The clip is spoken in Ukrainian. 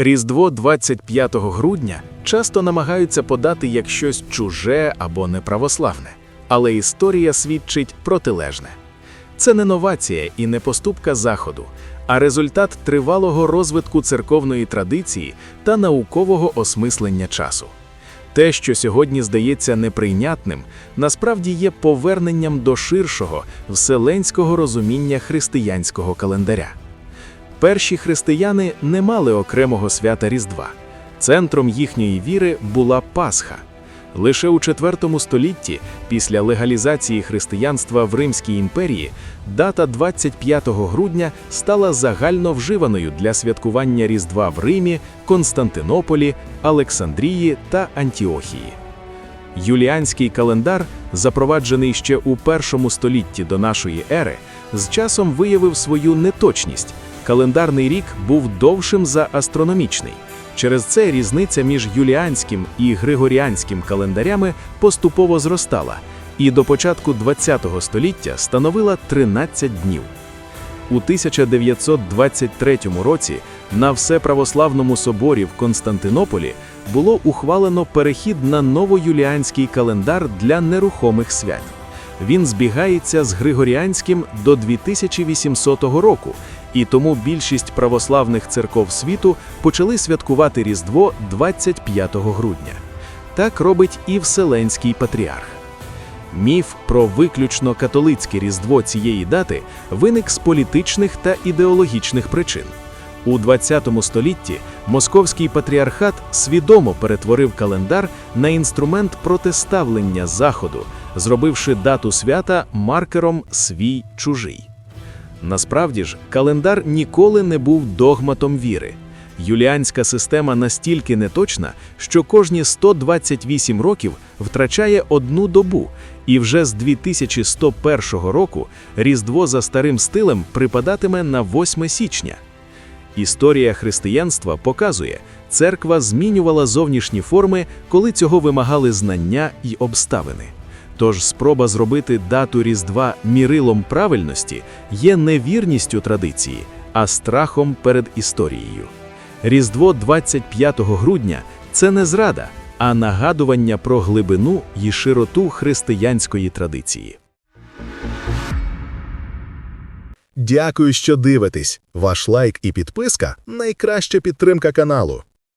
Різдво 25 грудня часто намагаються подати як щось чуже або неправославне, але історія свідчить протилежне. Це не новація і не поступка Заходу, а результат тривалого розвитку церковної традиції та наукового осмислення часу. Те, що сьогодні здається неприйнятним, насправді є поверненням до ширшого вселенського розуміння християнського календаря. Перші християни не мали окремого свята Різдва. Центром їхньої віри була Пасха. Лише у IV столітті, після легалізації християнства в Римській імперії, дата 25 грудня стала загально вживаною для святкування Різдва в Римі, Константинополі, Олександрії та Антіохії. Юліанський календар, запроваджений ще у першому столітті до нашої ери, з часом виявив свою неточність. Календарний рік був довшим за астрономічний. Через це різниця між юліанським і григоріанським календарями поступово зростала, і до початку ХХ століття становила 13 днів. У 1923 році на Всеправославному соборі в Константинополі було ухвалено перехід на новоюліанський календар для нерухомих свят. Він збігається з Григоріанським до 2800 року, і тому більшість православних церков світу почали святкувати Різдво 25 грудня. Так робить і Вселенський патріарх. Міф про виключно католицьке різдво цієї дати виник з політичних та ідеологічних причин. У ХХ столітті московський патріархат свідомо перетворив календар на інструмент протиставлення Заходу, зробивши дату свята маркером свій чужий. Насправді ж, календар ніколи не був догматом віри. Юліанська система настільки неточна, що кожні 128 років втрачає одну добу, і вже з 2101 року Різдво за старим стилем припадатиме на 8 січня. Історія християнства показує, церква змінювала зовнішні форми, коли цього вимагали знання й обставини. Тож спроба зробити дату Різдва мірилом правильності є не вірністю традиції, а страхом перед історією. Різдво 25 грудня це не зрада, а нагадування про глибину й широту християнської традиції. Дякую, що дивитесь. Ваш лайк і підписка найкраща підтримка каналу.